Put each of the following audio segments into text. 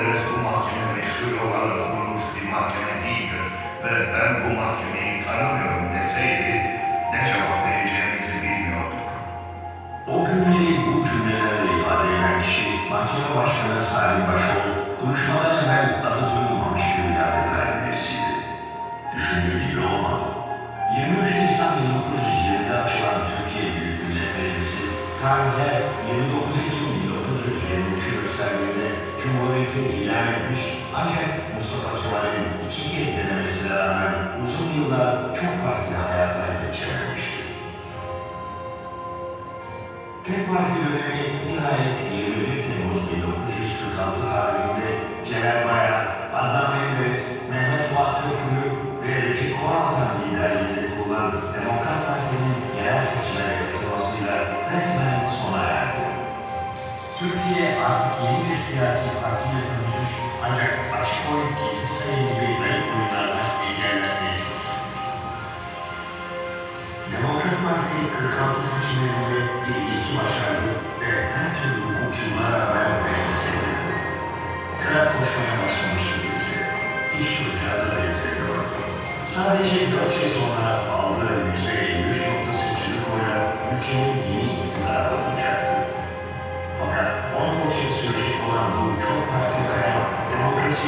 Menderes bu mahkeme meşru yollarla kurulmuş bir mahkeme değildir ve ben bu mahkemeyi tanımıyorum deseydi ne cevap vereceğimizi bilmiyorduk. O günleri bu cümlelerle ifade eden ancak Mustafa Kemal'in iki kez denemesine rağmen uzun yıllar çok partili hayata geçirememişti. Tek parti dönemi nihayet 21 Temmuz 1946 tarihinde Celal Bayar, Adnan Menderes, Mehmet Fuat Köprülü ve Refik Korantan liderliğinde kurulan Demokrat Parti'nin yerel seçimlere katılmasıyla resmen sona erdi. Türkiye artık yeni bir siyasi partiyle tanışmış ancak sayım gibi renk oyunlarla engellenmeye. Demokrat Parti 46 seçimlerinde bir ilki başardı ve her türlü hukuksuzluğa rağmen meclise girdi. Kırak koşmaya başlamıştı ülke. Hiç duracağı da benzemiyordu. Sadece 4 yıl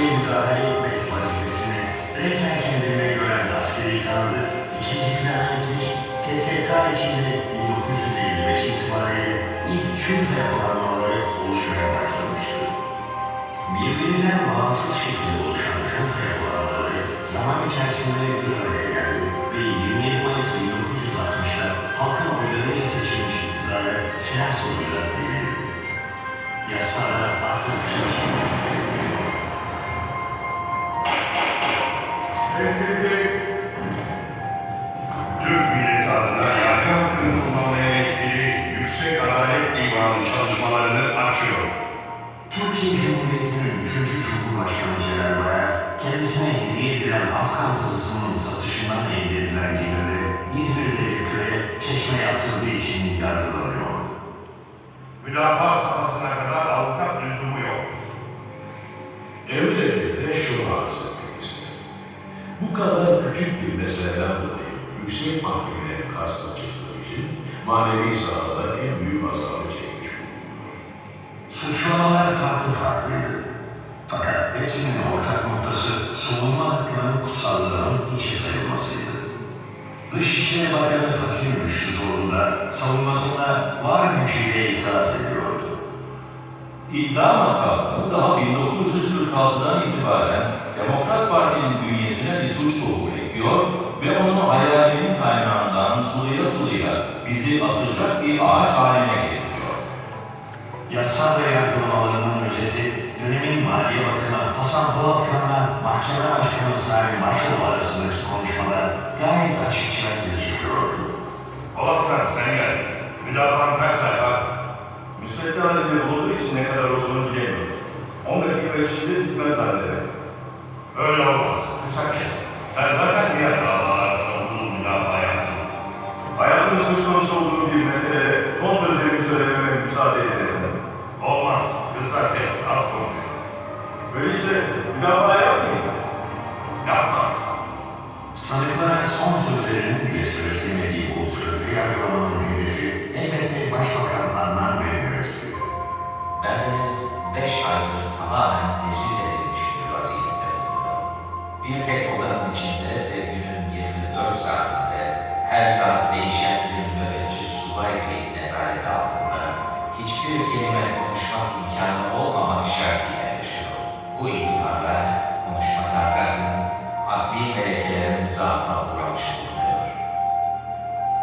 demokrasiye müdahale etmek vazifesini resmen kendine gören askeri kanadı ikinci plana TSK içinde 1955 itibariyle ilk şube oranmaları çalışmalarını açıyor. Türkiye Cumhuriyeti'nin 3. Cumhurbaşkanı Celal Bayar, kendisine hediye edilen Afgan kızısının satışından elde edilen gelirle İzmir'de bir köye çeşme yaptırdığı için yargılanıyordu. Müdafaa safhasına kadar avukat lüzumu yok. Evlerinde şunu arz etmek. Bu kadar küçük bir meseleden dolayı yüksek mahkemeye karşısına çıktığı için manevi sahada en büyük farklıydı. Fakat hepsinin ortak noktası savunma hakkının kutsallığının hiçe sayılmasıydı. Dışişleri Bakanı Fatih Rüştü zorunda savunmasında var gücüyle itiraz ediyordu. İddia makamı daha 1946'dan itibaren Demokrat Parti'nin bünyesine bir suç tohumu ekiyor ve onu hayalinin kaynağından suluya suluya bizi asacak bir ağaç haline getiriyor. Yasal ve yargılamalarının özeti, dönemin Maliye Bakanı Hasan Polatkan'la Mahkeme Başkanı Salim Başoğlu arasındaki konuşmada gayet açıkça gözüküyordu. Polatkan sen gel. Müdafaan kaç sayfa? Müsvedde halinde bulunduğu için ne kadar olduğunu bilemiyorum. 10 dakika içinde bitmez zannederim. Öyle olmaz. Kısa kes. Sen zaten diğer davalarda uzun müdafaa yaptın. Hayatımın söz konusu olduğu bir meselede son sözlerimi söylememe müsaade ederim. Kısa kes. Az konuş. Öyleyse müdafaa yapmayayım. Yapma. Sanıklara son sözlerinin bile söyletilmediği bu sözlü yargılamanın hedefi elbette Başbakan Adnan Menderes'ti. Menderes 5 aydır tamamen tecrüt edilmiş bir vaziyette bulunuyor. Bir tek odanın içinde ve günün 24 saatinde her saat değişen bir nöbetçi subay beyin nezareti altında hiçbir kelime konuşmak imkanı olmamak şartıyla yaşıyor. Bu itibarla konuşma takatın, akli melekelerin zaafına uğramış bulunuyor.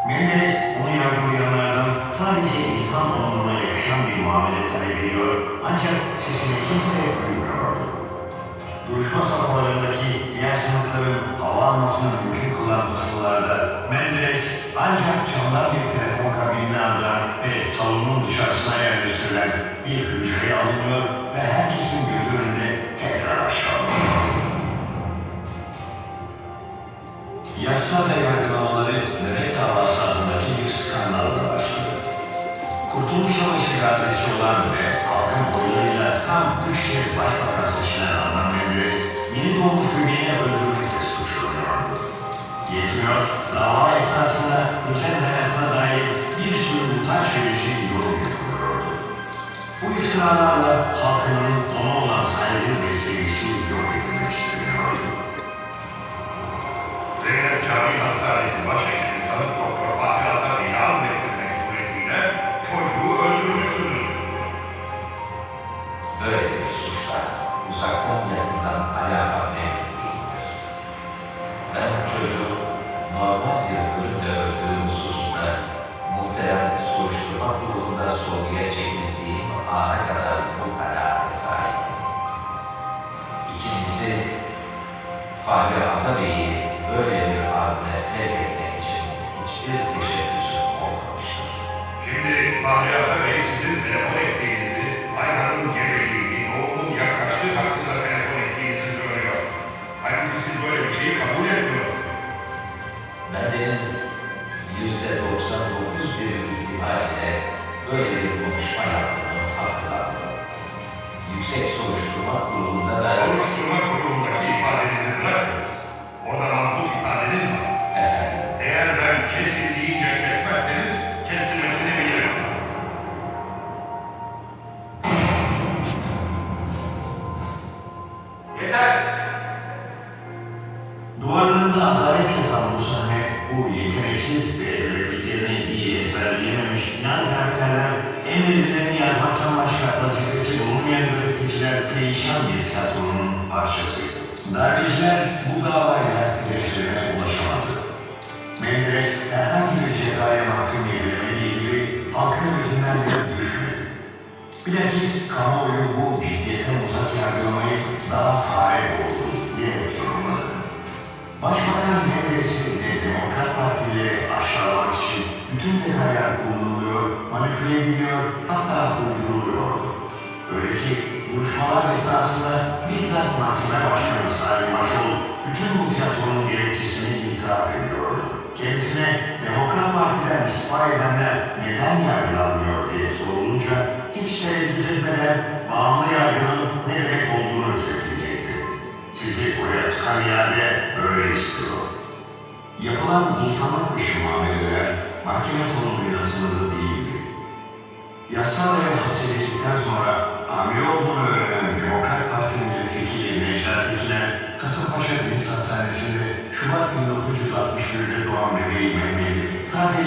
Menderes onu yargılayanlardan sadece insan onuruna yakışan bir muamele talep ediyor ancak sesini kimse duymuyordu. Duruşma safhalarındaki diğer sınıfların hava almasını mümkün kılan fısıllarda Menderes ancak camdan bir telefon binada ve salonun dışarısına yerleştirilen bir hücreye alınıyor ve herkesin gözü önünde tekrar aşağı Yasa ve yargılamaları bebek adındaki bir skandalla başladı. Kurtuluş Savaşı gazesi olan ve halkın oylarıyla tam üç kez başbakan seçilen Adnan Memlük, yeni doğmuş bebeğine öldürmekle suçlanıyordu. Yetmiyor, dava esasında özel hayatına dair her şey için yapılıyordu. Bu iftiralarla halkının ona olan saygı ve sevgisini yok edilmek isteniyordu. Ve tarih Şimdi Fahri Atabey sizin telefon ettiğinizi, Ayhan'ın gebeliğini, doğumun yaklaştığı hakkında telefon ettiğinizi söylüyor. Halbuki siz böyle bir şeyi kabul etmiyorsunuz. Bendeniz yüzde 99 bir ihtimalle böyle bir konuşma yaptığını hatırlamıyorum. Yüksek Soruşturma Kurulu'nda ben Soruşturma kurulundaki ifadenizi bırakınız. Orada mazbut yan karakterler, emredilerini yazmaktan başka vazifesi bulunmayan gazeteciler perişan bir tiyatronun parçası. Darbeciler bu davayla hedeflerine ulaşamadı. Menderes herhangi bir cezaya mahkum edilmediği gibi halkın gözünden de düşmedi. Bilakis kamuoyu bu ciddiyetten uzak yargılamayı daha fare oldu diyerek yorumladı. Başbakan Menderes'i ve Demokrat Partileri aşağılamak için bütün detaylar kullanılıyor, manipüle ediliyor, hatta uyduruluyordu. Öyle ki duruşmalar esnasında bizzat Mahkeme Başkanı Salim Başol bütün bu tiyatronun gerekçesini itiraf ediyordu. Kendisine Demokrat Parti'den istifa edenler neden yargılanmıyor diye sorulunca hiç tereddüt etmeden bağımlı yargının ne demek olduğunu özetleyecekti. Sizi oraya tıkan iade böyle istiyor. Yapılan insanlık dışı muameleler mahkeme sonunda sınırlı değildi. Yasal ve hapsedildikten sonra hamile olduğunu öğrenen Demokrat Parti milletvekili Necla Tekin'e Kasımpaşa Deniz Hastanesi'nde Şubat 1961'de doğan bebeği Mehmet'i sadece